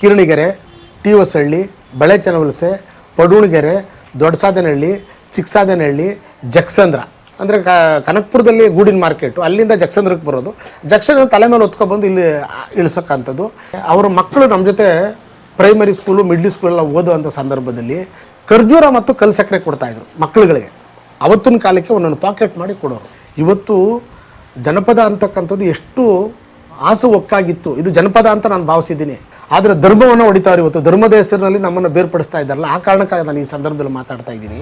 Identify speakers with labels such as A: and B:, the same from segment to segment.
A: ಕಿರಣಿಗೆರೆ T Hosahalli ಬಳೆಚನವಲಸೆ, ಪಡೂಣಗೆರೆ, ದೊಡ್ಡಸಾದನಹಳ್ಳಿ, ಚಿಕ್ಕಸಾದನಹಳ್ಳಿ, ಜಕ್ಸಂದ್ರ. ಅಂದರೆ ಕನಕಪುರದಲ್ಲಿ ಗೂಡಿನ market ಅಲ್ಲಿಂದ ಜಕ್ಸಂದ್ರಕ್ಕೆ ಬರೋದು. ಜಕ್ಷನ್ ತಲೆ ಮೇಲೆ ಹೊತ್ಕೊಬಂದು ಇಲ್ಲಿ ಇಳಿಸೋಕ್ಕಂಥದ್ದು. ಅವರ ಮಕ್ಕಳು ನಮ್ಮ ಜೊತೆ ಪ್ರೈಮರಿ ಸ್ಕೂಲು ಮಿಡ್ಲ್ ಸ್ಕೂಲೆಲ್ಲ ಓದುವಂಥ ಸಂದರ್ಭದಲ್ಲಿ ಖರ್ಜೂರ ಮತ್ತು ಕಲ್ ಸಕ್ಕರೆ ಕೊಡ್ತಾಯಿದ್ರು ಮಕ್ಕಳುಗಳಿಗೆ. ಅವತ್ತಿನ ಕಾಲಕ್ಕೆ ಒಂದೊಂದು ಪಾಕೆಟ್ ಮಾಡಿ ಕೊಡೋರು. ಇವತ್ತು ಜನಪದ ಅಂತಕ್ಕಂಥದ್ದು ಎಷ್ಟು ಆಸು ಒಕ್ಕಾಗಿತ್ತು. ಇದು ಜನಪದ ಅಂತ ನಾನು ಭಾವಿಸಿದ್ದೀನಿ. ಆದರೆ ಧರ್ಮವನ್ನು ಹೊಡಿತಾರೆ ಇವತ್ತು. ಧರ್ಮದ ಹೆಸರಿನಲ್ಲಿ ನಮ್ಮನ್ನು ಬೇರ್ಪಡಿಸ್ತಾ ಇದ್ದಾರಲ್ಲ, ಆ ಕಾರಣಕ್ಕಾಗಿ ನಾನು ಈ ಸಂದರ್ಭದಲ್ಲಿ ಮಾತಾಡ್ತಾ ಇದ್ದೀನಿ.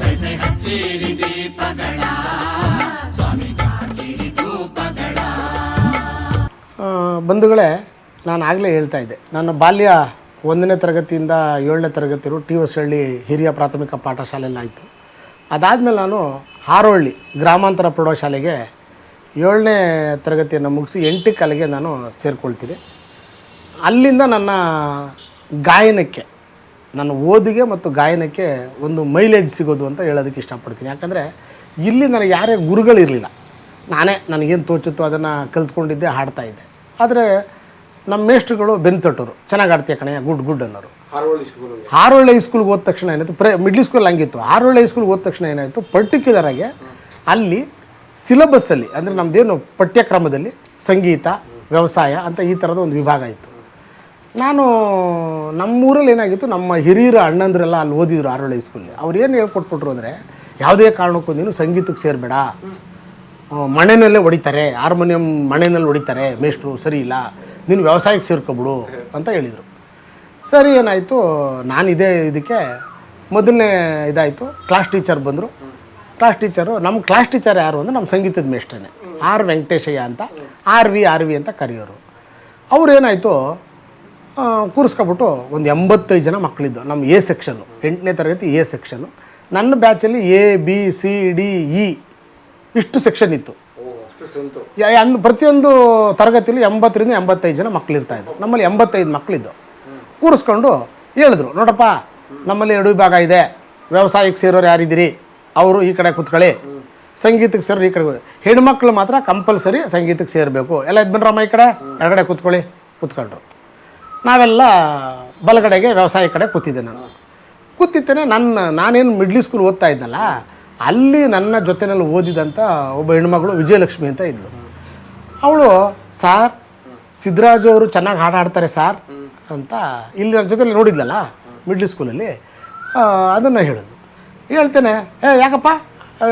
A: ಬಂಧುಗಳೇ, ನಾನು ಆಗಲೇ ಹೇಳ್ತಾ ಇದ್ದೆ. ನನ್ನ ಬಾಲ್ಯ ಒಂದನೇ ತರಗತಿಯಿಂದ ಏಳನೇ ತರಗತಿರು ಟಿ ಹೊಸಹಳ್ಳಿ ಹಿರಿಯ ಪ್ರಾಥಮಿಕ ಪಾಠಶಾಲೆಯಲ್ಲಿ ಆಯಿತು. ಅದಾದಮೇಲೆ ನಾನು ಹಾರೋಳ್ಳಿ ಗ್ರಾಮಾಂತರ ಪ್ರೌಢಶಾಲೆಗೆ ಏಳನೇ ತರಗತಿಯನ್ನು ಮುಗಿಸಿ ಎಂಟು ಕಾಲಿಗೆ ನಾನು ಸೇರಿಕೊಳ್ತೀನಿ. ಅಲ್ಲಿಂದ ನನ್ನ ಗಾಯನಕ್ಕೆ ನನ್ನ ಓದಿಗೆ ಮತ್ತು ಗಾಯನಕ್ಕೆ ಒಂದು ಮೈಲೇಜ್ ಸಿಗೋದು ಅಂತ ಹೇಳೋದಕ್ಕೆ ಇಷ್ಟಪಡ್ತೀನಿ. ಯಾಕಂದರೆ ಇಲ್ಲಿ ನನಗೆ ಯಾರೇ ಗುರುಗಳಿರಲಿಲ್ಲ. ನಾನೇ ನನಗೇನು ತೋಚುತ್ತೋ ಅದನ್ನು ಕಲ್ತ್ಕೊಂಡಿದ್ದೆ ಹಾಡ್ತಾಯಿದ್ದೆ ಆದರೆ ನಮ್ಮ ಮೇಷ್ಟ್ರುಗಳು ಬೆಂತೊಟ್ಟರು ಚೆನ್ನಾಗಿ ಆಡ್ತೀಯ ಕಣೆ ಗುಡ್ ಗುಡ್ ಅನ್ನೋರು. ಹಾರೋಳ್ಳಿ ಹೈಸ್ಕೂಲ್ಗೆ ಹೋದ ತಕ್ಷಣ ಏನಾಯಿತು ಪ್ರೇ ಮಿಡ್ಲ್ ಸ್ಕೂಲ್ ಹಂಗಿತ್ತು. ಹಾರೋಳ್ಳಿ ಹೈಸ್ಕೂಲ್ಗೆ ಹೋದ ತಕ್ಷಣ ಏನಾಯಿತು ಪರ್ಟಿಕ್ಯುಲರ್ ಆಗಿ ಅಲ್ಲಿ ಸಿಲಬಸ್ಸಲ್ಲಿ ಅಂದರೆ ನಮ್ಮದೇನು ಪಠ್ಯಕ್ರಮದಲ್ಲಿ ಸಂಗೀತ ವ್ಯವಸಾಯ ಅಂತ ಈ ಥರದ ಒಂದು ವಿಭಾಗ ಇತ್ತು. ನಾನು ನಮ್ಮೂರಲ್ಲಿ ಏನಾಗಿತ್ತು, ನಮ್ಮ ಹಿರಿಯರ ಅಣ್ಣಂದ್ರೆಲ್ಲ ಅಲ್ಲಿ ಓದಿದ್ರು ಹಾರೋಳ್ಳಿ ಹೈಸ್ಕೂಲಲ್ಲಿ ಅವ್ರು ಏನು ಹೇಳ್ಕೊಟ್ಬಿಟ್ರು ಅಂದರೆ, ಯಾವುದೇ ಕಾರಣಕ್ಕೂ ನೀನು ಸಂಗೀತಕ್ಕೆ ಸೇರಬೇಡ. ಮಣೆನಲ್ಲೇ ಹೊಡಿತಾರೆ, ಹಾರ್ಮೋನಿಯಂ ಮಣೆನಲ್ಲಿ ಹೊಡಿತಾರೆ, ಮೇಷ್ಟ್ರು ಸರಿ ಇಲ್ಲ, ನೀನು ವ್ಯವಸಾಯಕ್ಕೆ ಸೇರ್ಕೊಬಿಡು ಅಂತ ಹೇಳಿದರು. ಸರಿ, ಏನಾಯಿತು, ನಾನು ಇದೇ ಇದಕ್ಕೆ ಮೊದಲನೇ ಇದಾಯಿತು ಕ್ಲಾಸ್ ಟೀಚರ್ ಬಂದರು. ಕ್ಲಾಸ್ ಟೀಚರು ನಮ್ಮ ಕ್ಲಾಸ್ ಟೀಚರ್ ಯಾರು ಅಂದರೆ ನಮ್ಮ ಸಂಗೀತದ ಮೇಷ್ಟ್ರೇ ಆರ್ ವೆಂಕಟೇಶಯ್ಯ ಅಂತ, ಆರ್ ವಿ ಆರ್ ವಿ ಅಂತ ಕರೆಯೋರು. ಅವ್ರು ಏನಾಯಿತು ಕೂರಿಸ್ಕೊಬಿಟ್ಟು ಒಂದು ಎಂಬತ್ತೈದು ಜನ ಮಕ್ಕಳಿದ್ದು ನಮ್ಮ ಎ ಸೆಕ್ಷನ್ನು ಎಂಟನೇ ತರಗತಿ ಎ ಸೆಕ್ಷನ್ನು ನನ್ನ ಬ್ಯಾಚಲ್ಲಿ A B C D E ಇಷ್ಟು ಸೆಕ್ಷನ್ ಇತ್ತು. ಅಂದ್ ಪ್ರತಿಯೊಂದು ತರಗತಿಯಲ್ಲಿ ಎಂಬತ್ತರಿಂದ ಎಂಬತ್ತೈದು ಜನ ಮಕ್ಕಳು ಇದ್ದರು ನಮ್ಮಲ್ಲಿ ಎಂಬತ್ತೈದು ಮಕ್ಕಳಿದ್ದು ಕೂರಿಸ್ಕೊಂಡು ಹೇಳಿದ್ರು ನೋಡಪ್ಪ ನಮ್ಮಲ್ಲಿ ಎರಡು ವಿಭಾಗ ಇದೆ. ವ್ಯವಸಾಯಕ್ಕೆ ಸೇರೋರು ಯಾರಿದ್ದೀರಿ? ಅವರು ಈ ಕಡೆ ಕೂತ್ಕೊಳ್ಳಿ. ಸಂಗೀತಕ್ಕೆ ಸೇರೋರು ಈ ಕಡೆ ಹೆಣ್ಮಕ್ಳು ಮಾತ್ರ ಕಂಪಲ್ಸರಿ ಸಂಗೀತಕ್ಕೆ ಸೇರಬೇಕು. ಎಲ್ಲ ಇದ್ಬಿಟ್ರಮ್ಮ ಈ ಕಡೆ? ಎಡಗಡೆ ಕೂತ್ಕೊಳ್ಳಿ. ಕೂತ್ಕೊಂಡ್ರು. ನಾವೆಲ್ಲ ಬಲಗಡೆಗೆ ವ್ಯವಸಾಯ ಕಡೆ ಕೂತಿದ್ದೆ ನಾನು. ಕೂತಿದ್ದೇನೆ ನನ್ನ ನಾನೇನು ಮಿಡ್ಲ್ ಸ್ಕೂಲ್ ಓದ್ತಾ ಇದ್ನಲ್ಲ ಅಲ್ಲಿ ನನ್ನ ಜೊತೆನಲ್ಲಿ ಓದಿದಂಥ ಒಬ್ಬ ಹೆಣ್ಮಗಳು ವಿಜಯಲಕ್ಷ್ಮಿ ಅಂತ ಇದ್ಲು. ಅವಳು ಸಾರ್ ಸಿದ್ದರಾಜು ಅವರು ಚೆನ್ನಾಗಿ ಹಾಡು ಹಾಡ್ತಾರೆ ಸಾರ್ ಅಂತ ಇಲ್ಲಿ ನನ್ನ ಜೊತೆಲಿ ನೋಡಿದ್ಲಲ್ಲ ಮಿಡ್ಲ್ ಸ್ಕೂಲಲ್ಲಿ ಅದನ್ನು ಹೇಳೋದು ಹೇಳ್ತೇನೆ ಏ ಯಾಕಪ್ಪ?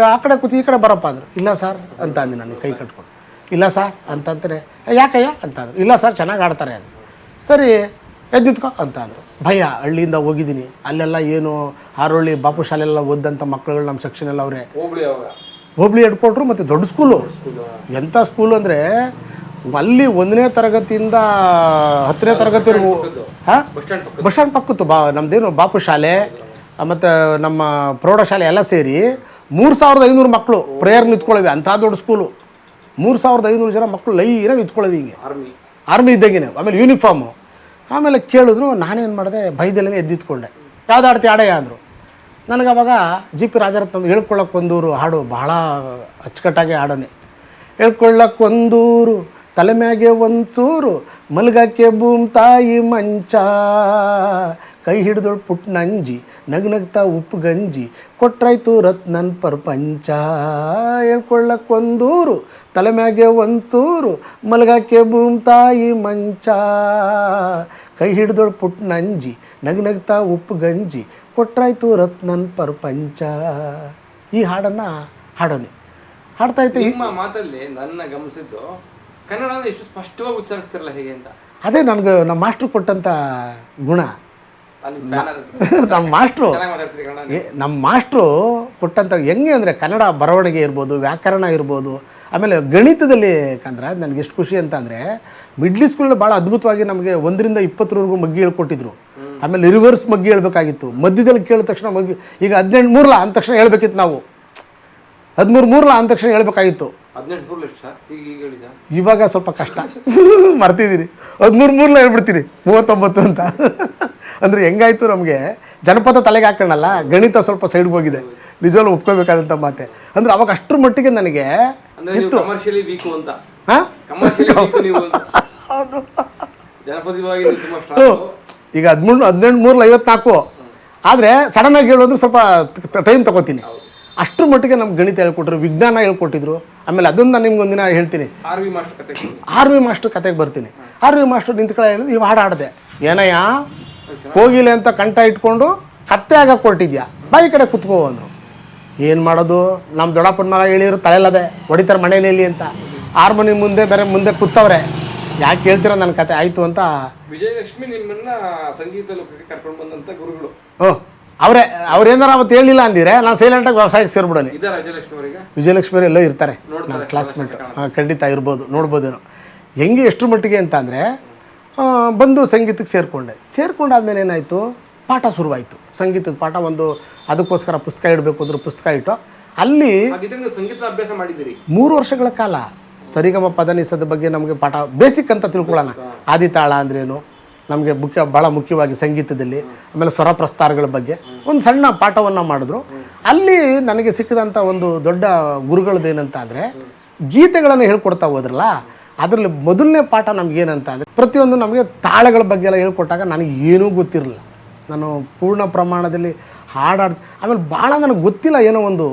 A: ಆ, ಕಡೆ ಕೂತಿ ಈ ಕಡೆ ಬರಪ್ಪ ಅಂದರು. ಇಲ್ಲ ಸರ್ ಅಂತ ಅಂದೆ ನಾನು ಕೈ ಕಟ್ಕೊಂಡು. ಇಲ್ಲ ಸರ್ ಅಂತಂತಾರೆ "ಏ, ಯಾಕಯ್ಯ? ಅಂತ ಅಂದರು. ಇಲ್ಲ ಸರ್ ಚೆನ್ನಾಗಿ ಆಡ್ತಾರೆ ಅಂದ್ರು. ಸರಿ ಎದ್ದಿತ್ಕೊ ಅಂತ ಅಂದರು. ಭಯ ಹಳ್ಳಿಯಿಂದ ಹೋಗಿದ್ದೀನಿ. ಅಲ್ಲೆಲ್ಲ ಏನು ಹಾರೋಳ್ಳಿ ಬಾಪು ಶಾಲೆಲ್ಲ ಓದ್ದಂಥ ಮಕ್ಕಳುಗಳು ನಮ್ಮ ಸೆಕ್ಷನ್ ಎಲ್ಲ ಅವರೇ.
B: ಹೋಬಳಿ ಅವಾಗ.
A: ಹೋಬಳಿ ಹೆಡ್ ಕ್ವಾರ್ಟ್ರು ಮತ್ತು ದೊಡ್ಡ ಸ್ಕೂಲು. ಎಂಥ ಸ್ಕೂಲು ಅಂದರೆ ಅಲ್ಲಿ ಒಂದನೇ ತರಗತಿಯಿಂದ ಹತ್ತನೇ ತರಗತಿವರೆಗೂ ಹಾಂ?
B: ಬಸ್ ಸ್ಟ್ಯಾಂಡ್ ಪಕ್ಕ
A: ಬಸ್ ಸ್ಟ್ಯಾಂಡ್ ಪಕ್ಕತ್ತು ಬಾ ನಮ್ಮದೇನು ಬಾಪು ಶಾಲೆ ಮತ್ತು ನಮ್ಮ ಪ್ರೌಢಶಾಲೆ ಎಲ್ಲ ಸೇರಿ ಮೂರು ಸಾವಿರದ ಐನೂರು ಮಕ್ಕಳು ಪ್ರೇಯರ್ ನಿಂತ್ಕೊಳ್ಳಿವೆ ಅಂಥ ದೊಡ್ಡ ಸ್ಕೂಲು. ಮೂರು ಸಾವಿರದ ಐನೂರು ಜನ ಮಕ್ಕಳು ಲೈನಾಗಿ ನಿಂತ್ಕೊಳ್ಳಿವೆ ಹಿಂಗೆ.
B: ಆರ್ಮಿ
A: ಇದ್ದಾಗಿನ ಇದ್ದಂಗೆ ಆಮೇಲೆ ಯೂನಿಫಾರ್ಮು ಆಮೇಲೆ ಕೇಳಿದ್ರು, ನಾನೇನು ಮಾಡಿದೆ ಬೈದಲ್ಲೇ ಎದ್ದಿತ್ಕೊಂಡೆ ಯಾವ್ದು ಆಡ್ತಿ ಆಡಯ್ಯ ಅಂದರು. ನನಗೆ ಅವಾಗ ಜಿ ಪಿ ರಾಜರತ್ನ ಹೇಳ್ಕೊಳ್ಳೋಕ್ಕೊಂದೂರು ಹಾಡು ಬಹಳ ಅಚ್ಚುಕಟ್ಟಾಗಿ ಹಾಡೋನೆ. ಹೇಳ್ಕೊಳ್ಳೋಕ್ಕೊಂದೂರು, ತಲೆ ಮ್ಯಾಗೆ ಒಂಚೂರು ಮಲ್ಗಕ್ಕೆ ಭೂಮ್ ತಾಯಿ ಮಂಚ ಕೈ ಹಿಡಿದೊಳ ಪುಟ್ ನಂಜಿ ನಗ್ ನಗ್ತಾ ಉಪ್ಪು ಗಂಜಿ ಕೊಟ್ರಾಯ್ತು ರತ್ನನ್ ಪ್ರಪಂಚ. ಹೇಳ್ಕೊಳ್ಳಕ್ಕೊಂದೂರು ತಲೆ ಮ್ಯಾಗೆ ಒಂಚೂರು ಮಲಗಾಕೆ ಭೂಮ್ ತಾಯಿ ಮಂಚ. ಕೈ ಹಿಡಿದೊಳ ಪುಟ್ ನಂಜಿ ನಗ್ ನಗ್ತಾ ಉಪ್ಪು ಗಂಜಿ ಕೊಟ್ರಾಯ್ತು ರತ್ನನ್ ಪ್ರಪಂಚ. ಈ ಹಾಡನ್ನು ಹಾಡೋನೆ. ಹಾಡ್ತಾ ಇತ್ತು
B: ನಿಮ್ಮ ಮಾತಲ್ಲಿ ನನ್ನ ಗಮನಿಸಿದ್ದು ಕನ್ನಡನ ಇಷ್ಟು ಸ್ಪಷ್ಟವಾಗಿ ಉಚ್ಚರಿಸ್ತಿರಲ್ಲ ಹೇಗೆ ಅಂತ.
A: ಅದೇ ನನಗೆ ನಮ್ಮ ಮಾಸ್ಟ್ರು ಕೊಟ್ಟಂಥ ಗುಣ.
B: ನಿಮ್ಮ
A: ಮಾಸ್ಟ್ರು ನಮ್ಮ ಮಾಸ್ಟ್ರು ಕೊಟ್ಟಂಥ ಹೆಂಗೆ ಅಂದರೆ ಕನ್ನಡ ಬರವಣಿಗೆ ಇರ್ಬೋದು ವ್ಯಾಕರಣ ಇರ್ಬೋದು ಆಮೇಲೆ ಗಣಿತದಲ್ಲಿ ಯಾಕಂದ್ರೆ ನನಗೆ ಎಷ್ಟು ಖುಷಿ ಅಂತ ಅಂದರೆ ಮಿಡ್ಲ್ ಸ್ಕೂಲಲ್ಲಿ ಭಾಳ ಅದ್ಭುತವಾಗಿ ನಮಗೆ ಒಂದರಿಂದ ಇಪ್ಪತ್ತರವರೆಗೂ ಮಗ್ಗಿ ಹೇಳ್ಕೊಟ್ಟಿದ್ರು. ಆಮೇಲೆ ರಿವರ್ಸ್ ಮಗ್ಗಿ ಹೇಳ್ಬೇಕಾಗಿತ್ತು. ಮಧ್ಯದಲ್ಲಿ ಕೇಳಿದ ತಕ್ಷಣ ಮಗ್ಗಿ ಈಗ ಹದಿನೆಂಟು ಮೂರ್ಲ ಅಂದ ತಕ್ಷಣ ಹೇಳ್ಬೇಕಿತ್ತು ನಾವು. ಹದಿಮೂರು ಮೂರ್ಲ ಅಂದ ತಕ್ಷಣ ಹೇಳ್ಬೇಕಾಗಿತ್ತು.
B: ಹದಿನೆಂಟು ಮೂರು ಲಕ್ಷ ಈಗ ಈಗ ಹೇಳಿದ?
A: ಇವಾಗ ಸ್ವಲ್ಪ ಕಷ್ಟ. ಮರ್ತಿದ್ದೀರಿ ಹದಿಮೂರು ಮೂರ್ನ ಹೇಳ್ಬಿಡ್ತೀರಿ ಮೂವತ್ತೊಂಬತ್ತು ಅಂತ. ಅಂದರೆ ಹೆಂಗಾಯ್ತು ನಮಗೆ? ಜನಪದ ತಲೆಗೆ ಹಾಕೋಣಲ್ಲ ಗಣಿತ ಸ್ವಲ್ಪ ಸೈಡ್ಗೆ ಹೋಗಿದೆ. ನಿಜವಾಗ್ಲು ಒಪ್ಕೋಬೇಕಾದಂತ ಮಾತೆ. ಅಂದ್ರೆ ಅವಾಗ ಅಷ್ಟರ ಮಟ್ಟಿಗೆ ನನಗೆ
B: ಅಂದ್ರೆ ಕಮರ್ಷಿಯಲಿ ವೀಕು ಅಂತ.
A: ಹಾಂ? ಹೌದು.
B: ಜನಪದವಾಗಿ
A: ಈಗ ಹದಿಮೂರು ಹದಿನೆಂಟು ಮೂರಲ್ಲಿ ಐವತ್ನಾಲ್ಕು. ಆದರೆ ಆಗಿ ಹೇಳೋದು ಸ್ವಲ್ಪ ಟೈಮ್ ತಗೋತೀನಿ. ಅಷ್ಟರ ಮಟ್ಟಿಗೆ ನಮ್ಗೆ ಗಣಿತ ಹೇಳ್ಕೊಟ್ರು ವಿಜ್ಞಾನ ಹೇಳ್ಕೊಟ್ಟಿದ್ರು. ಆಮೇಲೆ ಅದನ್ನು ನಾನು ನಿಮ್ಗೆ ಒಂದಿನ ಹೇಳ್ತೀನಿ.
B: ಆರ್ ವಿ ಮಾಸ್ಟರ್ ಕತೆ.
A: ಆರ್ ವಿ ಮಾಸ್ಟರ್ ಕತೆಗೆ ಬರ್ತೀನಿ. ಆರ್ ವಿ ಮಾಸ್ಟರ್ ನಿಂತ್ಕೊಳ್ಳ ಹೇಳಿದ್ರು ಇವು ಹಾಡು ಹಾಡಿದೆ. ಏನಯ್ಯ? ಕೋಗಿಲೆ ಅಂತ ಕಂಠ ಇಟ್ಕೊಂಡು ಕತ್ತೆ ಆಗ ಕೊಟ್ಟಿದ್ಯಾ? ಬಾಯಿ ಕಡೆ ಕುತ್ಕೋ ಅಂದರು. ಏನು ಮಾಡೋದು? ನಮ್ಮ ದೊಡ್ಡಪ್ಪನ ಮಗ ಹೇಳಿದ್ರು ತಲೆಲ್ಲದೆ ಹೊಡಿತಾರೆ ಮನೇಲಿ ಅಂತ. ಆರು ಮನೆ ಮುಂದೆ ಬೇರೆ ಮುಂದೆ ಕೂತವ್ರೆ. ಯಾಕೆ ಹೇಳ್ತೀರ ನನ್ನ ಕತೆ? ಆಯಿತು ಅಂತ.
B: ವಿಜಯಲಕ್ಷ್ಮಿ ನಿಮ್ಮನ್ನ ಸಂಗೀತ ಲೋಕಕ್ಕೆ ಕರ್ಕೊಂಡು ಬಂದಂತ ಗುರುಗಳು.
A: ಹ್ಞೂ ಅವರೇ ಅವ್ರೇನಾರ ಅವತ್ತು ಹೇಳಿಲ್ಲ ಅಂದಿರೇ ನಾನು ಸೈಲೆಂಟಾಗಿ ವ್ಯವಸಾಯಕ್ಕೆ ಸೇರ್ಬಿಡೋನಿ
B: ಇದಾರ ವಿಜಯಲಕ್ಷ್ಮಿ
A: ಎಲ್ಲೋ ಇರ್ತಾರೆ.
B: ನಾನು
A: ನನ್ನ ಕ್ಲಾಸ್ಮೇಟ್ ಖಂಡಿತ ಇರ್ಬೋದು ನೋಡ್ಬೋದೇನೋ. ಹೆಂಗೆ ಎಷ್ಟು ಮಟ್ಟಿಗೆ ಅಂತ ಅಂದರೆ ಬಂದು ಸಂಗೀತಕ್ಕೆ ಸೇರಿಕೊಂಡೆ. ಸೇರಿಕೊಂಡಾದ್ಮೇಲೆ ಏನಾಯಿತು? ಪಾಠ ಶುರುವಾಯಿತು. ಸಂಗೀತದ ಪಾಠ ಒಂದು ಅದಕ್ಕೋಸ್ಕರ ಪುಸ್ತಕ ಇಡಬೇಕು ಅಂದ್ರೆ ಪುಸ್ತಕ ಇಟ್ಟು ಅಲ್ಲಿ
B: ಹಾಗಿದ್ರೆ ಸಂಗೀತ ಅಭ್ಯಾಸ ಮಾಡಿದ್ದೀರಿ.
A: ಮೂರು ವರ್ಷಗಳ ಕಾಲ ಸರಿಗಮ ಪದನಿಸದ ಬಗ್ಗೆ ನಮಗೆ ಪಾಠ ಬೇಸಿಕ್ ಅಂತ ತಿಳ್ಕೊಳ್ಳೋಣ. ಆದಿತಾಳ ಅಂದ್ರೇನು? ನಮಗೆ ಮುಖ್ಯ ಭಾಳ ಮುಖ್ಯವಾಗಿ ಸಂಗೀತದಲ್ಲಿ, ಆಮೇಲೆ ಸ್ವರ ಪ್ರಸ್ತಾರಗಳ ಬಗ್ಗೆ. ಒಂದು ಸಣ್ಣ ಪಾಠವನ್ನು ಮಾಡಿದ್ರು. ಅಲ್ಲಿ ನನಗೆ ಸಿಕ್ಕಿದಂಥ ಒಂದು ದೊಡ್ಡ ಗುರುಗಳದ್ದೇನಂತ ಅಂದರೆ ಗೀತೆಗಳನ್ನು ಹೇಳ್ಕೊಡ್ತಾ ಹೋದ್ರಲ್ಲ, ಅದರಲ್ಲಿ ಮೊದಲನೇ ಪಾಠ ನಮಗೇನಂತ ಅಂದರೆ ಪ್ರತಿಯೊಂದು ನಮಗೆ ತಾಳಗಳ ಬಗ್ಗೆ ಎಲ್ಲ ಹೇಳ್ಕೊಟ್ಟಾಗ ನನಗೆ ಏನೂ ಗೊತ್ತಿರಲಿಲ್ಲ. ನಾನು ಪೂರ್ಣ ಪ್ರಮಾಣದಲ್ಲಿ ಹಾಡಾಡ್, ಆಮೇಲೆ ಭಾಳ ನನಗೆ ಗೊತ್ತಿಲ್ಲ ಏನೋ ಒಂದು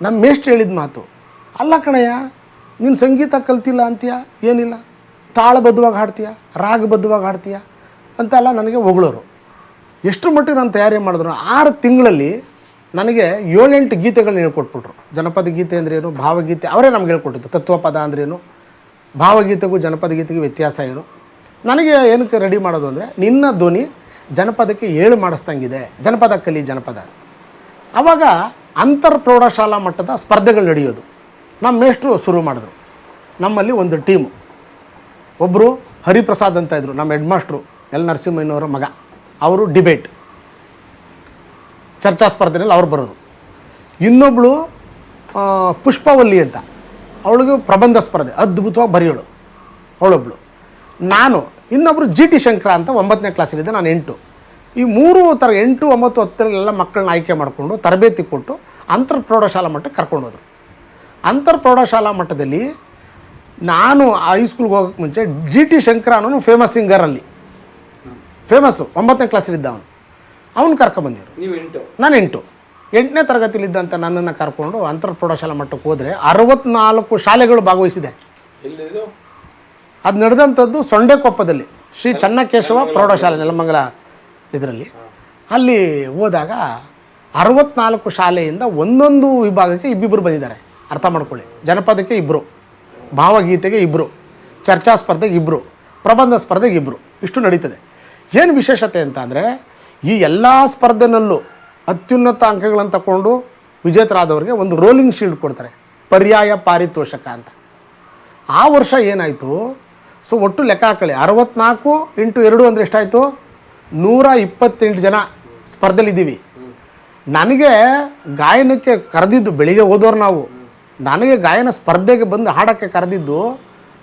A: ನಮ್ಮ ಮೇಷ್ಟ್ರು ಹೇಳಿದ ಮಾತು. ಅಲ್ಲ ಕಣಯ್ಯ, ನೀನು ಸಂಗೀತ ಕಲ್ತಿಲ್ಲ ಅಂತೀಯ? ಏನಿಲ್ಲ? ತಾಳಬದ್ಧವಾಗಿ ಹಾಡ್ತೀಯ? ರಾಗಬದ್ಧವಾಗಿ ಹಾಡ್ತೀಯ? ಅಂತೆಲ್ಲ ನನಗೆ ಹೊಗಳೋರು. ಎಷ್ಟು ಮಟ್ಟಿಗೆ ನಾನು ತಯಾರಿ ಮಾಡಿದ್ರು ಆರು ತಿಂಗಳಲ್ಲಿ ನನಗೆ ಏಳೆಂಟು ಗೀತೆಗಳನ್ನ ಹೇಳ್ಕೊಟ್ಬಿಟ್ರು. ಜನಪದ ಗೀತೆ ಅಂದ್ರೇನು ಭಾವಗೀತೆ, ಅವರೇ ನಮ್ಗೆ ಹೇಳ್ಕೊಟ್ಟಿದ್ದು. ತತ್ವಪದ ಅಂದ್ರೇನು ಭಾವಗೀತೆಗೂ ಜನಪದ ಗೀತೆಗೂ ವ್ಯತ್ಯಾಸ ಏನು. ನನಗೆ ಏನಕ್ಕೆ ರೆಡಿ ಮಾಡೋದು ಅಂದರೆ, ನಿನ್ನ ಧ್ವನಿ ಜನಪದಕ್ಕೆ ಏಳು ಮಾಡಿಸ್ದಂಗಿದೆ. ಜನಪದ ಕಲಿ, ಜನಪದ. ಆವಾಗ ಅಂತರ್ ಪ್ರೌಢಶಾಲಾ ಮಟ್ಟದ ಸ್ಪರ್ಧೆಗಳು ನಡೆಯೋದು. ನಮ್ಮ ಮೇಷ್ಟ್ರು ಶುರು ಮಾಡಿದ್ರು. ನಮ್ಮಲ್ಲಿ ಒಂದು ಟೀಮು. ಒಬ್ಬರು ಹರಿಪ್ರಸಾದ್ ಅಂತ ಇದ್ದರು ನಮ್ಮ ಹೆಡ್ ಮಾಸ್ಟ್ರು. ಎಲ್ ನರಸಿಂಹಯ್ಯನವರ ಮಗ. ಅವರು ಡಿಬೇಟ್ ಚರ್ಚಾ ಸ್ಪರ್ಧೆಯಲ್ಲಿ ಅವ್ರು ಬರೋರು. ಇನ್ನೊಬ್ಬಳು ಪುಷ್ಪವಲ್ಲಿ ಅಂತ. ಅವಳಿಗೂ ಪ್ರಬಂಧ ಸ್ಪರ್ಧೆ, ಅದ್ಭುತವಾಗಿ ಬರೆಯೋಳು ಅವಳೊಬ್ಳು. ನಾನು ಇನ್ನೊಬ್ಬರು ಜಿ ಟಿ ಶಂಕರ ಅಂತ ಒಂಬತ್ತನೇ ಕ್ಲಾಸಲ್ಲಿದ್ದೆ, ನಾನು ಎಂಟು. ಈ ಮೂರು ಥರ, ಎಂಟು, ಒಂಬತ್ತು, ಹತ್ತರಲ್ಲೆಲ್ಲ ಮಕ್ಕಳನ್ನ ಆಯ್ಕೆ ಮಾಡಿಕೊಂಡು ತರಬೇತಿ ಕೊಟ್ಟು ಅಂತರ್ ಪ್ರೌಢಶಾಲಾ ಮಟ್ಟಕ್ಕೆ ಕರ್ಕೊಂಡು ಹೋದರು. ಅಂತರ್ ಪ್ರೌಢಶಾಲಾ ಮಟ್ಟದಲ್ಲಿ ನಾನು ಹೈಸ್ಕೂಲ್ಗೆ ಹೋಗೋಕ್ಕೆ ಮುಂಚೆ ಜಿ ಟಿ ಶಂಕರ ಅನ್ನೋನು ಫೇಮಸ್ ಸಿಂಗರಲ್ಲಿ ಫೇಮಸ್ಸು ಒಂಬತ್ತನೇ ಕ್ಲಾಸಲ್ಲಿದ್ದ ಅವನು ಅವನು ಕರ್ಕೊಂಬಂದಿರು
B: ನೀವು ಎಂಟು.
A: ನಾನು ಎಂಟು. ಎಂಟನೇ ತರಗತಿಲಿದ್ದಂಥ ನನ್ನನ್ನು ಕರ್ಕೊಂಡು ಅಂತರ್ ಪ್ರೌಢಶಾಲಾ ಮಟ್ಟಕ್ಕೆ ಹೋದರೆ ಅರವತ್ನಾಲ್ಕು ಶಾಲೆಗಳು ಭಾಗವಹಿಸಿದೆ. ಅದು ನಡೆದಂಥದ್ದು ಸೊಂಡೆಕೊಪ್ಪದಲ್ಲಿ ಶ್ರೀ ಚನ್ನಕೇಶವ ಪ್ರೌಢಶಾಲೆ ನೆಲಮಂಗಲ ಇದರಲ್ಲಿ. ಅಲ್ಲಿ ಹೋದಾಗ ಅರವತ್ನಾಲ್ಕು ಶಾಲೆಯಿಂದ ಒಂದೊಂದು ವಿಭಾಗಕ್ಕೆ ಇಬ್ಬಿಬ್ಬರು ಬಂದಿದ್ದಾರೆ. ಅರ್ಥ ಮಾಡ್ಕೊಳ್ಳಿ. ಜನಪದಕ್ಕೆ ಇಬ್ಬರು ಭಾವಗೀತೆಗೆ ಇಬ್ಬರು ಚರ್ಚಾ ಸ್ಪರ್ಧೆಗೆ ಇಬ್ಬರು ಪ್ರಬಂಧ ಸ್ಪರ್ಧೆಗೆ ಇಬ್ಬರು ಇಷ್ಟು ನಡೀತದೆ. ಏನು ವಿಶೇಷತೆ ಅಂತ ಅಂದರೆ ಈ ಎಲ್ಲ ಸ್ಪರ್ಧೆನಲ್ಲೂ ಅತ್ಯುನ್ನತ ಅಂಕಗಳನ್ನು ತಗೊಂಡು ವಿಜೇತರಾದವರಿಗೆ ಒಂದು ರೋಲಿಂಗ್ ಶೀಲ್ಡ್ ಕೊಡ್ತಾರೆ. ಪರ್ಯಾಯ ಪಾರಿತೋಷಕ ಅಂತ. ಆ ವರ್ಷ ಏನಾಯಿತು? ಸೊ ಒಟ್ಟು ಲೆಕ್ಕ ಹಾಕಳಿ. ಅರವತ್ನಾಲ್ಕು ಇಂಟು ಎರಡು ಅಂದರೆ ಎಷ್ಟಾಯಿತು? ನೂರ ಇಪ್ಪತ್ತೆಂಟು ಜನ ಸ್ಪರ್ಧೆಲಿದ್ದೀವಿ ನನಗೆ ಗಾಯನಕ್ಕೆ ಕರೆದಿದ್ದು ಬೆಳಿಗ್ಗೆ ಹೋದವ್ರು ನಾವು. ನನಗೆ ಗಾಯನ ಸ್ಪರ್ಧೆಗೆ ಬಂದು ಹಾಡೋಕ್ಕೆ ಕರೆದಿದ್ದು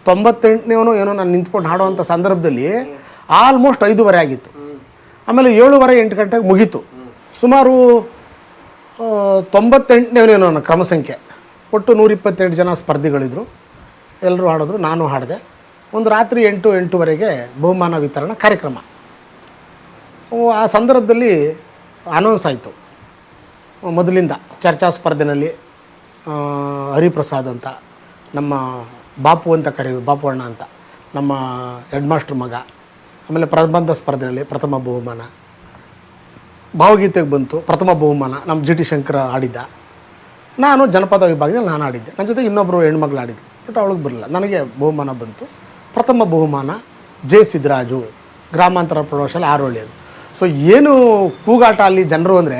A: ತೊಂಬತ್ತೆಂಟನೇವನು ಏನೋ ನಾನು ನಿಂತ್ಕೊಂಡು ಹಾಡುವಂಥ ಸಂದರ್ಭದಲ್ಲಿ ಆಲ್ಮೋಸ್ಟ್ ಐದೂವರೆ ಆಗಿತ್ತು. ಆಮೇಲೆ ಏಳುವರೆ ಎಂಟು ಗಂಟೆಗೆ ಮುಗೀತು. ಸುಮಾರು ತೊಂಬತ್ತೆಂಟನೇ ನನ್ನ ಕ್ರಮ ಸಂಖ್ಯೆ ಒಟ್ಟು ನೂರಿಪ್ಪತ್ತೆಂಟು ಜನ ಸ್ಪರ್ಧಿಗಳಿದ್ರು. ಎಲ್ಲರೂ ಹಾಡಿದ್ರು ನಾನು ಹಾಡಿದೆ. ಒಂದು ರಾತ್ರಿ ಎಂಟು ಎಂಟೂವರೆಗೆ ಬಹುಮಾನ ವಿತರಣಾ ಕಾರ್ಯಕ್ರಮ. ಆ ಸಂದರ್ಭದಲ್ಲಿ ಅನೌನ್ಸ್ ಆಯಿತು. ಮೊದಲಿಂದ ಚರ್ಚಾ ಸ್ಪರ್ಧೆನಲ್ಲಿ ಆ, ಹರಿಪ್ರಸಾದ್ ಅಂತ ನಮ್ಮ ಬಾಪು ಅಂತ ಕರೀವಿ ಬಾಪು ಅಣ್ಣ ಅಂತ ನಮ್ಮ ಹೆಡ್ ಮಾಸ್ಟ್ರ್ ಮಗ ಆಮೇಲೆ ಪ್ರಬಂಧ ಸ್ಪರ್ಧೆಯಲ್ಲಿ ಪ್ರಥಮ ಬಹುಮಾನ. ಭಾವಗೀತೆಗೆ ಬಂತು, ಪ್ರಥಮ ಬಹುಮಾನ. ನಮ್ಮ ಜಿ ಟಿ ಶಂಕರ ಆಡಿದ್ದ. ನಾನು ಜನಪದ ವಿಭಾಗದಲ್ಲಿ ನಾನು ಆಡಿದ್ದೆ. ನನ್ನ ಜೊತೆ ಇನ್ನೊಬ್ಬರು ಹೆಣ್ಮಗಳು ಆಡಿದ್ದೆ ಬಟ್ ಅವಳಿಗೆ ಬರಲಿಲ್ಲ. ನನಗೆ ಬಹುಮಾನ ಬಂತು. ಪ್ರಥಮ ಬಹುಮಾನ ಜೆ ಸಿದ್ದರಾಜು ಗ್ರಾಮಾಂತರ ಪ್ರೌಢಶಾಲೆ ಆರೋಳಿಯದು ಸೊ ಏನು ಕೂಗಾಟ ಅಲ್ಲಿ ಜನರು ಅಂದರೆ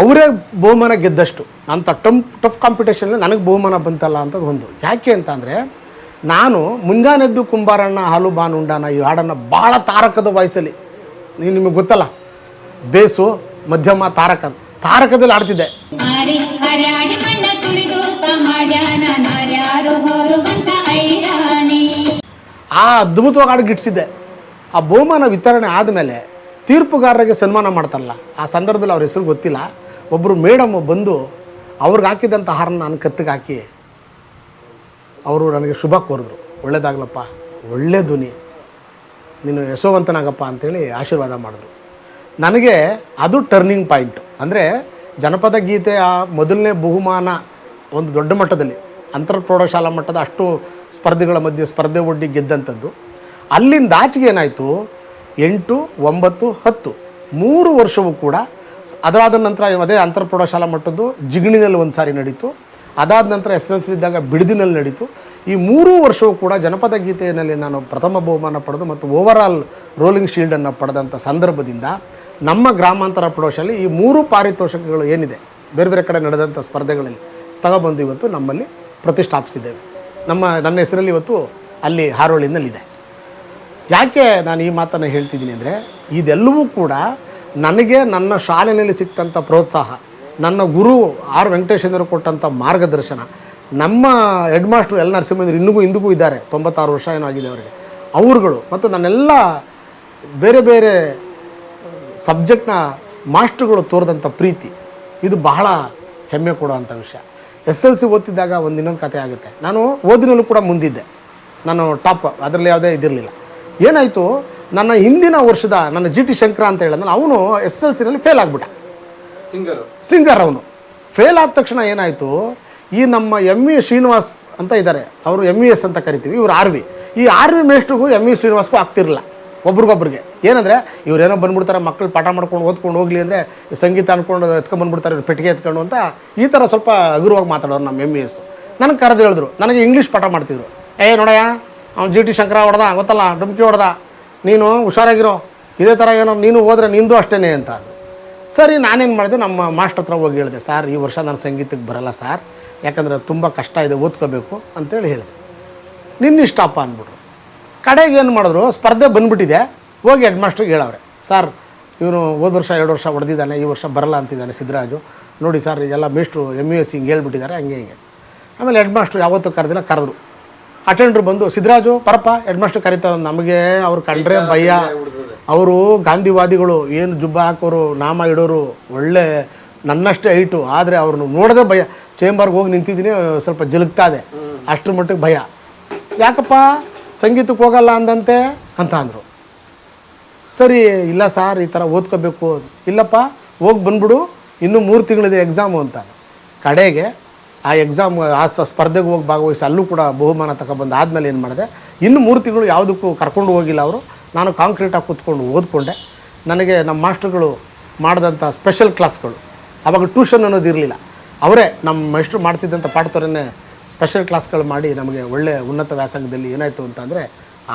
A: ಅವರೇ ಬಹುಮಾನ ಗೆದ್ದಷ್ಟು. ಅಂಥ ಟಮ್, ಟಫ್ ಕಾಂಪಿಟೇಷನಲ್ಲಿ ನನಗೆ ಬಹುಮಾನ ಬಂತಲ್ಲ ಅಂತದ್ದು ಒಂದು. ಯಾಕೆ ಅಂತ ಅಂದರೆ ನಾನು ಮುಂಜಾನೆದ್ದು ಕುಂಬಾರಣ್ಣ ಹಾಲು ಬಾನ್ ಉಂಡಾನ ಈ ಹಾಡನ್ನು ಭಾಳ ತಾರಕದ ವಾಯ್ಸಲ್ಲಿ. ನೀನು ನಿಮಗೆ ಗೊತ್ತಲ್ಲ? ಬೇಸು ಮಧ್ಯಮ ತಾರಕ ತಾರಕದಲ್ಲಿ ಆಡ್ತಿದ್ದೆ ಆ ಅದ್ಭುತವಾಗಿ ಹಾಡು ಗಿಟ್ಸಿದ್ದೆ. ಆ ಬಹುಮಾನ ವಿತರಣೆ ಆದಮೇಲೆ ತೀರ್ಪುಗಾರರಿಗೆ ಸನ್ಮಾನ ಮಾಡ್ತಾರಲ್ಲ ಆ ಸಂದರ್ಭದಲ್ಲಿ ಅವ್ರ ಹೆಸರು ಗೊತ್ತಿಲ್ಲ. ಒಬ್ಬರು ಮೇಡಮ್ ಬಂದು ಅವ್ರಿಗೆ ಹಾಕಿದಂಥ ಹಾರನ್ನ ನಾನು ಕತ್ತಿಗೆ ಹಾಕಿ ಅವರು ನನಗೆ ಶುಭ ಕೋರಿದ್ರು. ಒಳ್ಳೇದಾಗ್ಲಪ್ಪ, ಒಳ್ಳೆ ಧ್ವನಿ. ನೀನು ಯಶೋವಂತನಾಗಪ್ಪ ಅಂಥೇಳಿ ಆಶೀರ್ವಾದ ಮಾಡಿದ್ರು. ನನಗೆ ಅದು ಟರ್ನಿಂಗ್ ಪಾಯಿಂಟ್ ಅಂದರೆ ಜನಪದ ಗೀತೆಯ ಮೊದಲನೇ ಬಹುಮಾನ ಒಂದು ದೊಡ್ಡ ಮಟ್ಟದಲ್ಲಿ ಅಂತರ ಪ್ರೌಢಶಾಲಾ ಮಟ್ಟದ ಅಷ್ಟು ಸ್ಪರ್ಧೆಗಳ ಮಧ್ಯೆ ಸ್ಪರ್ಧೆ ಒಡ್ಡಿ ಗೆದ್ದಂಥದ್ದು. ಅಲ್ಲಿಂದ ಆಚೆಗೆ ಏನಾಯಿತು? ಎಂಟು, ಒಂಬತ್ತು, ಹತ್ತು. ಮೂರು ವರ್ಷವೂ ಕೂಡ ಅದಾದ ನಂತರ ಅದೇ ಅಂತರ ಪ್ರೌಢಶಾಲಾ ಮಟ್ಟದ್ದು ಜಿಗಣಿನಲ್ಲಿ ಒಂದು ಸಾರಿ ನಡೀತು. ಅದಾದ ನಂತರ ಎಸ್ ಎಲ್ ಸಿ ಇದ್ದಾಗ ಬಿಡದಿನಲ್ಲಿ ನಡೀತು. ಈ ಮೂರೂ ವರ್ಷವೂ ಕೂಡ ಜನಪದ ಗೀತೆಯಲ್ಲಿ ನಾನು ಪ್ರಥಮ ಬಹುಮಾನ ಪಡೆದು ಮತ್ತು ಓವರಾಲ್ ರೋಲಿಂಗ್ ಶೀಲ್ಡನ್ನು ಪಡೆದಂಥ ಸಂದರ್ಭದಿಂದ ನಮ್ಮ ಗ್ರಾಮಾಂತರ ಪ್ರದೇಶದಲ್ಲಿ ಈ ಮೂರು ಪಾರಿತೋಷಕಗಳು ಏನಿದೆ, ಬೇರೆ ಬೇರೆ ಕಡೆ ನಡೆದಂಥ ಸ್ಪರ್ಧೆಗಳಲ್ಲಿ ತಗೊಬಂದು ಇವತ್ತು ನಮ್ಮಲ್ಲಿ ಪ್ರತಿಷ್ಠಾಪಿಸಿದ್ದೇವೆ. ನಮ್ಮ, ನನ್ನ ಹೆಸರಲ್ಲಿ ಇವತ್ತು ಅಲ್ಲಿ ಹಾರೋಳಿನಲ್ಲಿದೆ. ಯಾಕೆ ನಾನು ಈ ಮಾತನ್ನು ಹೇಳ್ತಿದ್ದೀನಿ ಅಂದರೆ, ಇದೆಲ್ಲವೂ ಕೂಡ ನನಗೆ ನನ್ನ ಶಾಲೆಯಲ್ಲಿ ಸಿಕ್ತಂಥ ಪ್ರೋತ್ಸಾಹ. ನನ್ನ ಗುರು ಆರ್ ವೆಂಕಟೇಶ್ವರ ಕೊಟ್ಟಂಥ ಮಾರ್ಗದರ್ಶನ, ನಮ್ಮ ಹೆಡ್ ಮಾಸ್ಟ್ರು ಎಲ್ ನರಸಿಂಹೇಂದ್ರ ಇನ್ನಿಗೂ ಇಂದಿಗೂ ಇದ್ದಾರೆ, ತೊಂಬತ್ತಾರು ವರ್ಷ ಏನೋ ಆಗಿದೆ ಅವರಿಗೆ. ಅವರುಗಳು ಮತ್ತು ನನ್ನೆಲ್ಲ ಬೇರೆ ಬೇರೆ ಸಬ್ಜೆಕ್ಟ್ನ ಮಾಸ್ಟ್ರುಗಳು ತೋರಿದಂಥ ಪ್ರೀತಿ, ಇದು ಬಹಳ ಹೆಮ್ಮೆ ಕೊಡುವಂಥ ವಿಷಯ. ಎಸ್ ಎಲ್ ಸಿ ಓದ್ತಿದ್ದಾಗ ಒಂದು ಇನ್ನೊಂದು ಕಥೆ ಆಗುತ್ತೆ. ನಾನು ಓದಿನಲ್ಲೂ ಕೂಡ ಮುಂದಿದ್ದೆ. ನಾನು ಟಾಪ್ ಅದರಲ್ಲಿ ಯಾವುದೇ ಇದಿರಲಿಲ್ಲ. ಏನಾಯಿತು, ನನ್ನ ಹಿಂದಿನ ವರ್ಷದ ನನ್ನ ಜಿ ಟಿ ಶಂಕರ ಅಂತ ಹೇಳಿದ್ರೆ ಅವನು ಎಸ್ ಎಲ್ ಸಿನಲ್ಲಿ ಫೇಲ್ ಆಗಿಬಿಟ್ಟ.
B: ಸಿಂಗರು.
A: ಅವನು. ಫೇಲ್ ಆದ ತಕ್ಷಣ ಏನಾಯಿತು, ಈ ನಮ್ಮ ಎಂ ವಿ ಶ್ರೀನಿವಾಸ್ ಅಂತ ಇದ್ದಾರೆ ಅವರು ಎಂ ವಿ ಎಸ್ ಅಂತ ಕರಿತೀವಿ, ಇವರು ಆರ್ ವಿ. ಈ ಆರ್ ವಿ ಮೇಷ್ಟ್ರಿಗೂ ಎಂ ವಿ ಶ್ರೀನಿವಾಸ್ಗೂ ಆಗ್ತಿರಲಿಲ್ಲ, ಒಬ್ರಿಗೊಬ್ರಿಗೆ. ಏನಂದರೆ, ಇವರೇನೋ ಬಂದ್ಬಿಡ್ತಾರೆ ಮಕ್ಕಳು ಪಾಠ ಮಾಡ್ಕೊಂಡು ಓದ್ಕೊಂಡು ಹೋಗಲಿ ಅಂದರೆ, ಸಂಗೀತ ಅಂದ್ಕೊಂಡು ಎತ್ಕೊಂಡ್ಬಂದ್ಬಿಡ್ತಾರೆ ಇವ್ರು ಪೆಟ್ಟಿಗೆ ಎತ್ಕೊಂಡು ಅಂತ, ಈ ಥರ ಸ್ವಲ್ಪ ಹಗುರವಾಗಿ ಮಾತಾಡೋರು ನಮ್ಮ ಎಂ ವಿ ಎಸ್. ನನಗೆ ಕರೆದು ಹೇಳಿದ್ರು, ನನಗೆ ಇಂಗ್ಲೀಷ್ ಪಾಠ ಮಾಡ್ತಿದ್ರು. ಏ, ನೋಡಯ್ಯ, ಅವ್ನು ಜಿ ಟಿ ಶಂಕರ ಹೊಡೆದ, ಗೊತ್ತಲ್ಲ, ಡುಮ್ಕಿ ಹೊಡೆದ. ನೀನು ಹುಷಾರಾಗಿರೋ, ಇದೇ ಥರ ಏನೋ, ನೀನು ಹೋದ್ರೆ ನಿಂದು ಅಷ್ಟೇ ಅಂತ. ಸರಿ, ನಾನೇನು ಮಾಡಿದೆ? ನಮ್ಮ ಮಾಸ್ಟರ್ ಹತ್ರ ಹೋಗಿ ಹೇಳಿದೆ, ಸರ್, ಈ ವರ್ಷ ನಾನು ಸಂಗೀತಕ್ಕೆ ಬರಲ್ಲ ಸರ್, ಯಾಕಂದರೆ ತುಂಬ ಕಷ್ಟ ಇದೆ, ಓದ್ಕೋಬೇಕು ಅಂತೇಳಿ ಹೇಳಿದೆ. ನಿನ್ನ ಇಷ್ಟಪ್ಪ ಅಂದ್ಬಿಟ್ರು. ಕಡೆಗೆ ಏನು ಮಾಡಿದ್ರು, ಸ್ಪರ್ಧೆ ಬಂದ್ಬಿಟ್ಟಿದೆ, ಹೋಗಿ ಹೆಡ್ ಮಾಸ್ಟ್ರಿಗೆ ಹೇಳವ್ರೆ, ಸರ್, ಇವನು ಹೋದ ವರ್ಷ ಎರಡು ವರ್ಷ ಹೊಡೆದಿದ್ದಾನೆ, ಈ ವರ್ಷ ಬರಲ್ಲ ಅಂತಿದ್ದಾನೆ ಸಿದ್ದರಾಜು ನೋಡಿ ಸರ್, ಈಗೆಲ್ಲ ಮೇಸ್ಟ್ರು ಎಂ ಯು ಎಸ್ ಹಿಂಗೆ ಹೇಳ್ಬಿಟ್ಟಿದ್ದಾರೆ, ಹಂಗೆ, ಹಿಂಗೆ. ಆಮೇಲೆ ಹೆಡ್ ಮಾಸ್ಟ್ರು ಯಾವತ್ತೂ ಕರೆದಿಲ್ಲ, ಕರೆದ್ರು. ಅಟೆಂಡ್ರು ಬಂದು ಸಿದ್ದರಾಜು ಪರಪ್ಪ ಹೆಡ್ ಮಾಸ್ಟ್ರು ಕರಿತಾರೆ, ನಮಗೆ ಅವ್ರು ಕಂಡ್ರೆ ಭಯ. ಅವರು ಗಾಂಧಿವಾದಿಗಳು ಏನು ಜುಬ್ಬ ಹಾಕೋರು, ನಾಮ ಇಡೋರು, ಒಳ್ಳೆ ನನ್ನಷ್ಟೇ ಐಟು. ಆದರೆ ಅವ್ರನ್ನ ನೋಡದೆ ಭಯ. ಚೇಂಬರ್ಗೆ ಹೋಗಿ ನಿಂತಿದ್ದೀನಿ, ಸ್ವಲ್ಪ ಜಲಗ್ತಾ ಅಷ್ಟರ ಮಟ್ಟಿಗೆ ಭಯ. ಯಾಕಪ್ಪ? ಸಂಗೀತಕ್ಕೆ ಹೋಗಲ್ಲ ಅಂದಂತೆ ಅಂತ ಅಂದರು. ಸರಿ, ಇಲ್ಲ ಸರ್, ಈ ಥರ ಓದ್ಕೋಬೇಕು. ಇಲ್ಲಪ್ಪ, ಹೋಗಿ ಬಂದ್ಬಿಡು. ಇನ್ನೂ ಮೂರು ತಿಂಗಳಿದೆ ಎಕ್ಸಾಮು ಅಂತ. ಕಡೆಗೆ ಆ ಎಕ್ಸಾಮ್ ಆ ಸ್ಪರ್ಧೆಗೆ ಹೋಗಿ ಭಾಗವಹಿಸಿ ಅಲ್ಲೂ ಕೂಡ ಬಹುಮಾನ ತಗೊಬಂದು ಆದಮೇಲೆ ಏನು ಮಾಡಿದೆ? ಇನ್ನು ಮೂರು ತಿಂಗಳು ಯಾವುದಕ್ಕೂ ಕರ್ಕೊಂಡು ಹೋಗಿಲ್ಲ ಅವರು. ನಾನು ಕಾಂಕ್ರೀಟಾಗಿ ಕೂತ್ಕೊಂಡು ಓದ್ಕೊಂಡೆ. ನನಗೆ ನಮ್ಮ ಮಾಸ್ಟ್ರುಗಳು ಮಾಡಿದಂಥ ಸ್ಪೆಷಲ್ ಕ್ಲಾಸ್ಗಳು ಆವಾಗ ಟ್ಯೂಷನ್ ಅನ್ನೋದು ಇರಲಿಲ್ಲ. ಅವರೇ ನಮ್ಮ ಮಾಸ್ಟ್ರು ಮಾಡ್ತಿದ್ದಂಥ ಪಾಠದವರನ್ನೇ ಸ್ಪೆಷಲ್ ಕ್ಲಾಸ್ಗಳು ಮಾಡಿ ನಮಗೆ ಒಳ್ಳೆಯ ಉನ್ನತ ವ್ಯಾಸಂಗದಲ್ಲಿ ಏನಾಯಿತು ಅಂತಂದರೆ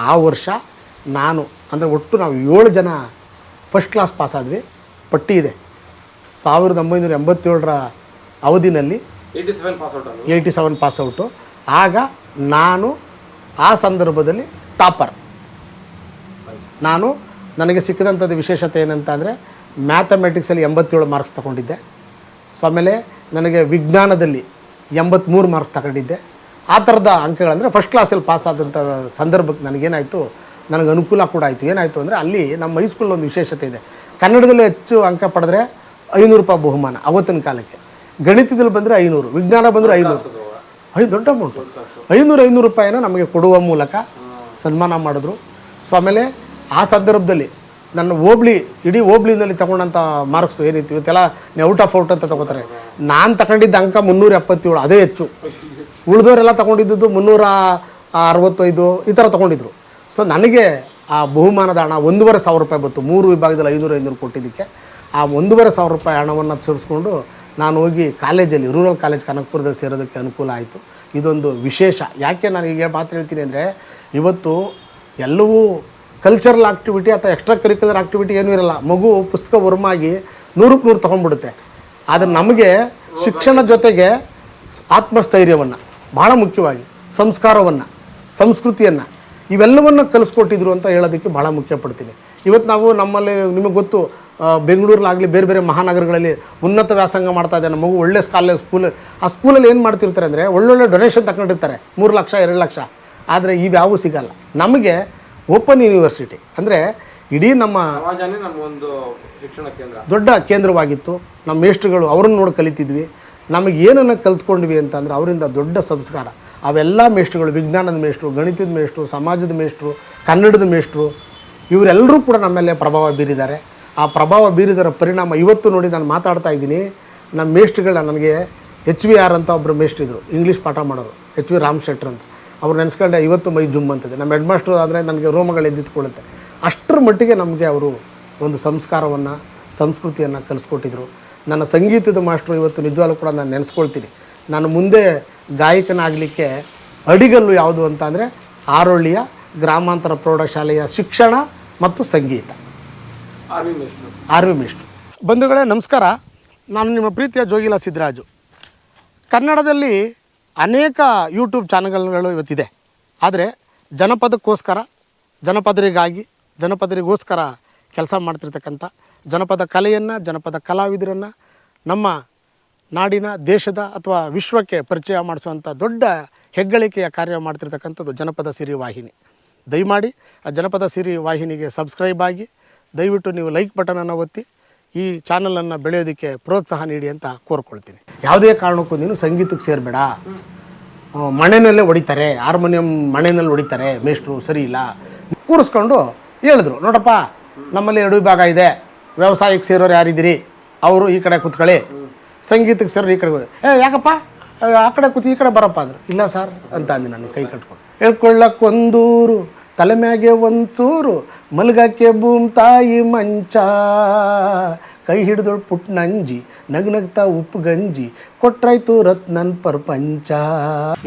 A: ಆ ವರ್ಷ ನಾನು ಅಂದರೆ ಒಟ್ಟು ನಾವು ಏಳು ಜನ ಫಸ್ಟ್ ಕ್ಲಾಸ್ ಪಾಸ್ ಆದ್ವಿ. ಪಟ್ಟಿ ಇದೆ. ಸಾವಿರದ ಒಂಬೈನೂರ ಎಂಬತ್ತೇಳರ ಅವಧಿನಲ್ಲಿ
B: ಏಯ್ಟಿ ಸೆವೆನ್ ಪಾಸ್ ಔಟ್ ಅನ್ನು
A: ಏಯ್ಟಿ ಸೆವೆನ್ ಪಾಸ್ ಔಟು ಆಗ ನಾನು ಆ ಸಂದರ್ಭದಲ್ಲಿ ಟಾಪರ್ ನಾನು ನನಗೆ ಸಿಕ್ಕಿದಂಥದ್ದು ವಿಶೇಷತೆ ಏನಂತ ಅಂದರೆ ಮ್ಯಾಥಮೆಟಿಕ್ಸಲ್ಲಿ ಎಂಬತ್ತೇಳು ಮಾರ್ಕ್ಸ್ ತಗೊಂಡಿದ್ದೆ. ಸೊ ಆಮೇಲೆ ನನಗೆ ವಿಜ್ಞಾನದಲ್ಲಿ ಎಂಬತ್ತ್ಮೂರು ಮಾರ್ಕ್ಸ್ ತಗೊಂಡಿದ್ದೆ. ಆ ಥರದ ಅಂಕಗಳಂದರೆ ಫಸ್ಟ್ ಕ್ಲಾಸಲ್ಲಿ ಪಾಸ್ ಆದಂಥ ಸಂದರ್ಭಕ್ಕೆ ನನಗೇನಾಯಿತು ನನಗೆ ಅನುಕೂಲ ಕೂಡ ಆಯಿತು. ಏನಾಯಿತು ಅಂದರೆ ಅಲ್ಲಿ ನಮ್ಮ ಹೈಸ್ಕೂಲ್ ಒಂದು ವಿಶೇಷತೆ ಇದೆ. ಕನ್ನಡದಲ್ಲಿ ಹೆಚ್ಚು ಅಂಕ ಪಡೆದ್ರೆ ಐನೂರು ರೂಪಾಯಿ ಬಹುಮಾನ ಅವತ್ತಿನ ಕಾಲಕ್ಕೆ. ಗಣಿತದಲ್ಲಿ ಬಂದರೆ ಐನೂರು ವಿಜ್ಞಾನ ಬಂದರೆ ಐನೂರು. ಐದು ದೊಡ್ಡ ಅಮೌಂಟು ಐನೂರು ಐನೂರು ರೂಪಾಯಿನ ನಮಗೆ ಕೊಡುವ ಮೂಲಕ ಸನ್ಮಾನ ಮಾಡಿದ್ರು. ಸೊ ಆಮೇಲೆ ಆ ಸಂದರ್ಭದಲ್ಲಿ ನನ್ನ ಹೋಬ್ಳಿ, ಇಡೀ ಹೋಬ್ಳಿನಲ್ಲಿ ತಗೊಂಡಂಥ ಮಾರ್ಕ್ಸ್ ಏನಿತ್ತು ಇವತ್ತೆಲ್ಲ ಔಟ್ ಆಫ್ ಔಟ್ ಅಂತ ತಗೋತಾರೆ. ನಾನು ತಗೊಂಡಿದ್ದ ಅಂಕ ಮುನ್ನೂರ ಎಪ್ಪತ್ತೇಳು, ಅದೇ ಹೆಚ್ಚು. ಉಳಿದವರೆಲ್ಲ ತಗೊಂಡಿದ್ದು ಮುನ್ನೂರ ಅರವತ್ತೈದು, ಈ ಥರ ತಗೊಂಡಿದ್ರು. ಸೊ ನನಗೆ ಆ ಬಹುಮಾನದ ಹಣ ಒಂದೂವರೆ ಸಾವಿರ ರೂಪಾಯಿ ಬಂತು. ಮೂರು ವಿಭಾಗದಲ್ಲಿ ಐನೂರು ಐನೂರು ಕೊಟ್ಟಿದ್ದಕ್ಕೆ. ಆ ಒಂದೂವರೆ ಸಾವಿರ ರೂಪಾಯಿ ಹಣವನ್ನು ಸೇರಿಸ್ಕೊಂಡು ನಾನು ಹೋಗಿ ಕಾಲೇಜಲ್ಲಿ, ರೂರಲ್ ಕಾಲೇಜ್ ಕನಕಪುರದಲ್ಲಿ ಸೇರೋದಕ್ಕೆ ಅನುಕೂಲ ಆಯಿತು. ಇದೊಂದು ವಿಶೇಷ. ಯಾಕೆ ನಾನು ಈಗ ಮಾತು ಹೇಳ್ತೀನಿ ಅಂದರೆ, ಇವತ್ತು ಎಲ್ಲವೂ ಕಲ್ಚರಲ್ ಆಕ್ಟಿವಿಟಿ ಅಥವಾ ಎಕ್ಸ್ಟ್ರಾ ಕರಿಕ್ಯುಲರ್ ಆಕ್ಟಿವಿಟಿ ಏನೂ ಇರಲ್ಲ. ಮಗು ಪುಸ್ತಕ ವರ್ಮಾಗಿ ನೂರಕ್ಕೆ ನೂರು ತೊಗೊಂಡ್ಬಿಡುತ್ತೆ. ಆದರೆ ನಮಗೆ ಶಿಕ್ಷಣ ಜೊತೆಗೆ ಆತ್ಮಸ್ಥೈರ್ಯವನ್ನು ಭಾಳ ಮುಖ್ಯವಾಗಿ ಸಂಸ್ಕಾರವನ್ನು, ಸಂಸ್ಕೃತಿಯನ್ನು ಇವೆಲ್ಲವನ್ನು ಕಲಿಸ್ಕೊಟ್ಟಿದ್ರು ಅಂತ ಹೇಳೋದಕ್ಕೆ ಭಾಳ ಮುಖ್ಯ ಪಡ್ತೀನಿ ಇವತ್ತು ನಾವು ನಮ್ಮಲ್ಲಿ ನಿಮಗೆ ಗೊತ್ತು ಬೆಂಗಳೂರಲ್ಲಾಗಲಿ ಬೇರೆ ಬೇರೆ ಮಹಾನಗರಗಳಲ್ಲಿ ಉನ್ನತ ವ್ಯಾಸಂಗ ಮಾಡ್ತಾ ಇದ್ದಾನೆ ಮಗು, ಒಳ್ಳೆ ಸ್ಕಾಲ ಸ್ಕೂಲ್ ಆ ಸ್ಕೂಲಲ್ಲಿ ಏನು ಮಾಡ್ತಿರ್ತಾರೆ ಅಂದರೆ ಒಳ್ಳೊಳ್ಳೆ ಡೊನೇಷನ್ ತಗೊಂಡಿರ್ತಾರೆ. ಮೂರು ಲಕ್ಷ, ಎರಡು ಲಕ್ಷ. ಆದರೆ ಇವ್ಯಾವೂ ಸಿಗಲ್ಲ. ನಮಗೆ ಓಪನ್ ಯೂನಿವರ್ಸಿಟಿ. ಅಂದರೆ ಇಡೀ ನಮ್ಮ
B: ಒಂದು ಶಿಕ್ಷಣ ಕೇಂದ್ರ.
A: ದೊಡ್ಡ ಕೇಂದ್ರವಾಗಿತ್ತು. ನಮ್ಮ ಮೇಷ್ಟ್ರುಗಳು ಅವ್ರನ್ನ ನೋಡಿ ಕಲಿತಿದ್ವಿ. ನಮಗೆ ಏನನ್ನು ಕಲ್ತ್ಕೊಂಡ್ವಿ ಅಂತಂದ್ರೆ ಅವರಿಂದ ದೊಡ್ಡ ಸಂಸ್ಕಾರ. ಅವೆಲ್ಲ ಮೇಷ್ಟ್ರುಗಳು ವಿಜ್ಞಾನದ ಮೇಷ್ಟ್ರು ಗಣಿತದ ಮೇಷ್ಟ್ರು ಸಮಾಜದ ಮೇಷ್ಟ್ರು ಕನ್ನಡದ ಮೇಷ್ಟ್ರು ಇವರೆಲ್ಲರೂ ಕೂಡ ನಮ್ಮ ಮೇಲೆ ಪ್ರಭಾವ ಬೀರಿದ್ದಾರೆ. ಆ ಪ್ರಭಾವ ಬೀರಿದರ ಪರಿಣಾಮ ಇವತ್ತು ನೋಡಿ ನಾನು ಮಾತಾಡ್ತಾ ಇದ್ದೀನಿ. ನಮ್ಮ ಮೇಷ್ಟ್ರುಗಳ ನನಗೆ ಎಚ್ ವಿ ಆರ್ ಅಂತ ಒಬ್ಬರು ಮೇಷ್ಟ್ರಿದ್ರು. ಇಂಗ್ಲೀಷ್ ಪಾಠ ಮಾಡೋರು. ಎಚ್ ವಿ ರಾಮ್ ಶೆಟ್ರ್ ಅಂತ. ಅವ್ರು ನೆನೆಸ್ಕೊಂಡೆ ಇವತ್ತು ಮೈ ಜುಮ್ ಅಂತಿದೆ. ನಮ್ಮ ಹೆಡ್ ಮಾಸ್ಟ್ರು ಆದರೆ ನನಗೆ ರೋಮಗಳು ಎದ್ದಿತ್ಕೊಳ್ಳುತ್ತೆ ಅಷ್ಟರ ಮಟ್ಟಿಗೆ ನಮಗೆ ಅವರು ಒಂದು ಸಂಸ್ಕಾರವನ್ನು ಸಂಸ್ಕೃತಿಯನ್ನು ಕಲಿಸ್ಕೊಟ್ಟಿದ್ರು. ನನ್ನ ಸಂಗೀತದ ಮಾಸ್ಟ್ರು ಇವತ್ತು ನಿಜವಾಗ್ಲೂ ಕೂಡ ನಾನು ನೆನೆಸ್ಕೊಳ್ತೀನಿ. ನಾನು ಮುಂದೆ ಗಾಯಕನಾಗಲಿಕ್ಕೆ ಅಡಿಗಲ್ಲು ಯಾವುದು ಅಂತ ಅಂದರೆ ಆರೊಳ್ಳಿಯ ಗ್ರಾಮಾಂತರ ಪ್ರೌಢಶಾಲೆಯ ಶಿಕ್ಷಣ ಮತ್ತು ಸಂಗೀತ. ಆರ್ ವಿ ಮೇಷ್ಟ್ರು. ಬಂಧುಗಳೇ ನಮಸ್ಕಾರ. ನಾನು ನಿಮ್ಮ ಪ್ರೀತಿಯ ಜೋಗಿಲ ಸಿದ್ದರಾಜು ಕನ್ನಡದಲ್ಲಿ ಅನೇಕ ಯೂಟ್ಯೂಬ್ ಚಾನಲ್ಗಳು ಇವತ್ತಿದೆ. ಆದರೆ ಜನಪದಕ್ಕೋಸ್ಕರ, ಜನಪದರಿಗಾಗಿ, ಜನಪದರಿಗೋಸ್ಕರ ಕೆಲಸ ಮಾಡ್ತಿರ್ತಕ್ಕಂಥ, ಜನಪದ ಕಲೆಯನ್ನು, ಜನಪದ ಕಲಾವಿದರನ್ನು ನಮ್ಮ ನಾಡಿನ, ದೇಶದ ಅಥವಾ ವಿಶ್ವಕ್ಕೆ ಪರಿಚಯ ಮಾಡಿಸುವಂಥ ದೊಡ್ಡ ಹೆಗ್ಗಳಿಕೆಯ ಕಾರ್ಯ ಮಾಡ್ತಿರ್ತಕ್ಕಂಥದ್ದು ಜನಪದ ಸಿರಿ ವಾಹಿನಿ. ದಯಮಾಡಿ ಆ ಜನಪದ ಸಿರಿ ವಾಹಿನಿಗೆ ಸಬ್ಸ್ಕ್ರೈಬ್ ಆಗಿ, ದಯವಿಟ್ಟು ನೀವು ಲೈಕ್ ಬಟನನ್ನು ಒತ್ತಿ ಈ ಚಾನಲನ್ನು ಬೆಳೆಯೋದಕ್ಕೆ ಪ್ರೋತ್ಸಾಹ ನೀಡಿ ಅಂತ ಕೋರ್ಕೊಳ್ತೀನಿ. ಯಾವುದೇ ಕಾರಣಕ್ಕೂ ನೀನು ಸಂಗೀತಕ್ಕೆ ಸೇರಬೇಡ. ಮಣೆನಲ್ಲೇ ಹೊಡಿತಾರೆ. ಹಾರ್ಮೋನಿಯಂ ಮಣೆನಲ್ಲಿ ಹೊಡಿತಾರೆ. ಮೇಷ್ಟ್ರು ಸರಿ ಇಲ್ಲ. ಕೂರಿಸ್ಕೊಂಡು ಹೇಳಿದ್ರು, ನೋಡಪ್ಪ, ನಮ್ಮಲ್ಲಿ ಎರಡು ವಿಭಾಗ ಇದೆ. ವ್ಯವಸಾಯಕ್ಕೆ ಸೇರೋರು ಯಾರಿದ್ದೀರಿ? ಅವರು ಈ ಕಡೆ ಕೂತ್ಕೊಳ್ಳಿ. ಸಂಗೀತಕ್ಕೆ ಸೇರೋರು ಈ ಕಡೆ ಏ, ಯಾಕಪ್ಪ? ಆ ಕಡೆ ಕೂತು ಈ ಕಡೆ ಬರಪ್ಪ ಅಂದರು. ಇಲ್ಲ ಸರ್, ಅಂತ ಅಂದೆ ನಾನು, ಕೈ ಕಟ್ಕೊಂಡು. ಹೇಳ್ಕೊಳ್ಳಕ್ಕೊಂದೂರು ತಲೆ ಮ್ಯಾಗೆ ಒಂಚೂರು ಮಲ್ಗಕ್ಕೆ ಭೂಮ್ ತಾಯಿ ಮಂಚ. ಕೈ ಹಿಡಿದು ಪುಟ್ ನಂಜಿ, ನಗ್ ನಗ್ತಾ ಉಪ್ಪು ಗಂಜಿ, ಕೊಟ್ರಾಯ್ತು ರತ್ನನ್ ಪ್ರಪಂಚ.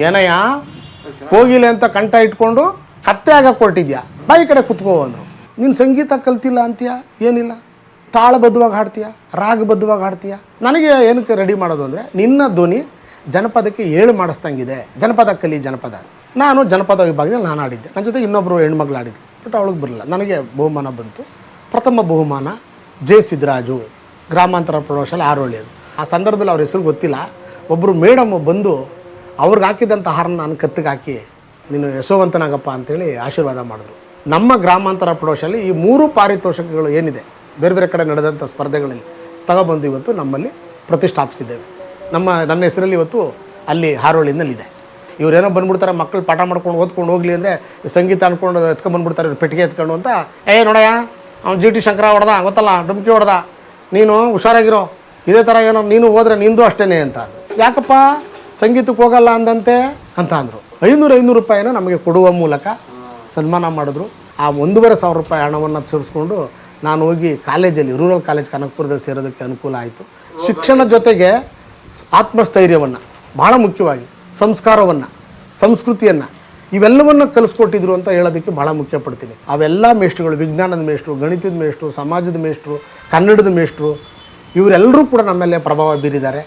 A: ಏನಯ್ಯ, ಕೋಗಿಲೆ ಅಂತ ಕಂಠ ಇಟ್ಕೊಂಡು ಕತ್ತೆ ಆಗ ಕೊಟ್ಟಿದ್ಯಾ ಬಾಯಿ ಕಡೆ ಕುತ್ಕೋ ಅಂದ್ರು. ನೀನು ಸಂಗೀತ ಕಲ್ತಿಲ್ಲ ಅಂತೀಯ? ಏನಿಲ್ಲ? ತಾಳ ಬದ್ಧವಾಗಿ ಹಾಡ್ತೀಯ? ರಾಗ ಬದ್ಧವಾಗಿ ಹಾಡ್ತೀಯ? ನನಗೆ ಏನಕ್ಕೆ ರೆಡಿ ಮಾಡೋದು ಅಂದರೆ, ನಿನ್ನ ಧ್ವನಿ ಜನಪದಕ್ಕೆ ಏಳು ಮಾಡಿಸ್ದಂಗಿದೆ. ಜನಪದ ಕಲಿ, ಜನಪದ. ನಾನು ಜನಪದ ವಿಭಾಗದಲ್ಲಿ ನಾನು ಆಡಿದ್ದೆ. ನನ್ನ ಜೊತೆ ಇನ್ನೊಬ್ಬರು ಹೆಣ್ಮಗಳು ಆಡಿದ್ದೆ ಬಟ್ ಅವಳಿಗೆ ಬರಲಿಲ್ಲ. ನನಗೆ ಬಹುಮಾನ ಬಂತು. ಪ್ರಥಮ ಬಹುಮಾನ ಜೆ ಸಿದ್ದರಾಜು, ಗ್ರಾಮಾಂತರ ಪ್ರೌಢಶಾಲೆ ಆರೋಳಿಯದು ಆ ಸಂದರ್ಭದಲ್ಲಿ ಅವ್ರ ಹೆಸರು ಗೊತ್ತಿಲ್ಲ. ಒಬ್ಬರು ಮೇಡಮ್ ಬಂದು, ಅವ್ರಿಗೆ ಹಾಕಿದಂಥ ಹಾರನ್ನ ನಾನು ಕತ್ತಿಗೆ ಹಾಕಿ, ನೀನು ಯಶೋವಂತನಾಗಪ್ಪ ಅಂತೇಳಿ ಆಶೀರ್ವಾದ ಮಾಡಿದ್ರು. ನಮ್ಮ ಗ್ರಾಮಾಂತರ ಪ್ರೌಢಶಾಲೆ ಈ ಮೂರು ಪಾರಿತೋಷಕಗಳು ಏನಿದೆ, ಬೇರೆ ಬೇರೆ ಕಡೆ ನಡೆದಂಥ ಸ್ಪರ್ಧೆಗಳಲ್ಲಿ ತಗೊಬಂದು ಇವತ್ತು ನಮ್ಮಲ್ಲಿ ಪ್ರತಿಷ್ಠಾಪಿಸಿದ್ದೇವೆ. ನಮ್ಮ, ನನ್ನ ಹೆಸರಲ್ಲಿ ಇವತ್ತು ಅಲ್ಲಿ ಹಾರೋಳಿನಲ್ಲಿದೆ ಇವರೇನೋ ಬಂದ್ಬಿಡ್ತಾರೆ ಮಕ್ಕಳು ಪಾಠ ಮಾಡ್ಕೊಂಡು ಓದ್ಕೊಂಡು ಹೋಗ್ಲಿ ಅಂದರೆ ಸಂಗೀತ ಅಂದ್ಕೊಂಡು ಎತ್ಕೊಂಡ್ಬಂದ್ಬಿಡ್ತಾರೆ ಇವ್ರು ಪೆಟ್ಟಿಗೆ ಎತ್ಕೊಂಡು ಅಂತ. ಏ, ನೋಡಯ್ಯ, ಅವ್ನು ಜಿ ಟಿ ಶಂಕರ ಹೊಡೆದ, ಗೊತ್ತಲ್ಲ, ಡುಮ್ಕಿ ಹೊಡೆದ. ನೀನು ಹುಷಾರಾಗಿರೋ, ಇದೇ ಥರ ಏನೋ ನೀನು ಹೋದ್ರೆ ನಿಂದು ಅಷ್ಟೇ ಅಂತ. ಯಾಕಪ್ಪ? ಸಂಗೀತಕ್ಕೆ ಹೋಗಲ್ಲ ಅಂದಂತೆ ಅಂತ ಅಂದರು. ಐನೂರು ಐನೂರು ರೂಪಾಯಿನ ನಮಗೆ ಕೊಡುವ ಮೂಲಕ ಸನ್ಮಾನ ಮಾಡಿದ್ರು. ಆ ಒಂದೂವರೆ ಸಾವಿರ ರೂಪಾಯಿ ಹಣವನ್ನು ಸೇರಿಸ್ಕೊಂಡು ನಾನು ಹೋಗಿ ಕಾಲೇಜಲ್ಲಿ, ರೂರಲ್ ಕಾಲೇಜ್ ಕನಕಪುರದಲ್ಲಿ ಸೇರೋದಕ್ಕೆ ಅನುಕೂಲ ಆಯಿತು. ಶಿಕ್ಷಣ ಜೊತೆಗೆ ಆತ್ಮಸ್ಥೈರ್ಯವನ್ನು ಭಾಳ ಮುಖ್ಯವಾಗಿ ಸಂಸ್ಕಾರವನ್ನು, ಸಂಸ್ಕೃತಿಯನ್ನು ಇವೆಲ್ಲವನ್ನು ಕಲಿಸ್ಕೊಟ್ಟಿದ್ರು ಅಂತ ಹೇಳೋದಕ್ಕೆ ಭಾಳ ಮುಖ್ಯ ಪಡ್ತೀನಿ ಅವೆಲ್ಲ ಮೇಷ್ಟ್ರುಗಳು, ವಿಜ್ಞಾನದ ಮೇಷ್ಟ್ರು, ಗಣಿತದ ಮೇಷ್ಟ್ರು, ಸಮಾಜದ ಮೇಷ್ಟ್ರು, ಕನ್ನಡದ ಮೇಷ್ಟ್ರು, ಇವರೆಲ್ಲರೂ ಕೂಡ ನಮ್ಮ ಮೇಲೆ ಪ್ರಭಾವ ಬೀರಿದ್ದಾರೆ.